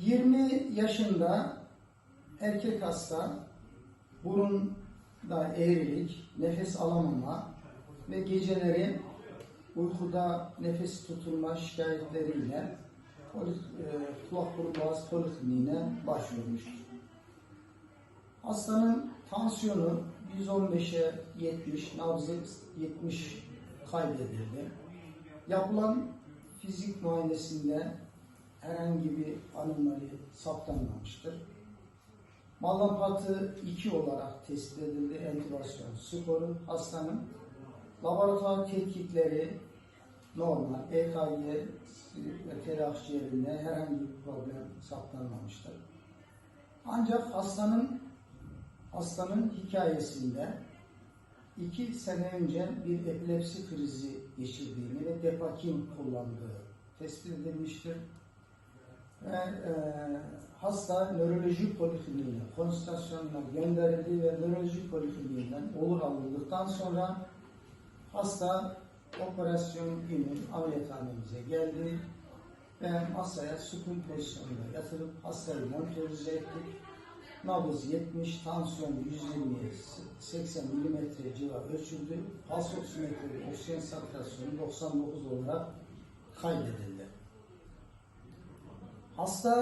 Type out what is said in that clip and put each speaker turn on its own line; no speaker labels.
20 yaşında erkek hasta burunda eğrilik, nefes alamama ve geceleri uykuda nefes tutulma şikayetleriyle poli, e, kulak burun boğaz polikliniğine başvurmuştur. Hastanın tansiyonu 115'e 70, nabzı 70 kaydedildi. Yapılan fizik muayenesinde herhangi bir anomali saptanmamıştır. Malapatı 2 olarak tespit edildi entübasyon skoru hastanın. Laboratuvar tetkikleri normal, EKG ve teri akciğerinde herhangi bir problem saptanmamıştır. Ancak hastanın hastanın hikayesinde iki sene önce bir epilepsi krizi geçirdiğini ve depakin kullandığı tespit edilmiştir. Ve e, hasta nöroloji polikliniğine, konsültasyonuna gönderildi ve nöroloji polikliniğinden olur alındıktan sonra hasta operasyon günü ameliyathanemize geldi ve masaya sukun pozisyonunda yatırıp hastayı monitörize ettik. Nabız 70, tansiyon 120'ye 80 mm civarı ölçüldü. Pulse oksimetri, oksijen satürasyonu 99 olarak kaydedildi. Hasta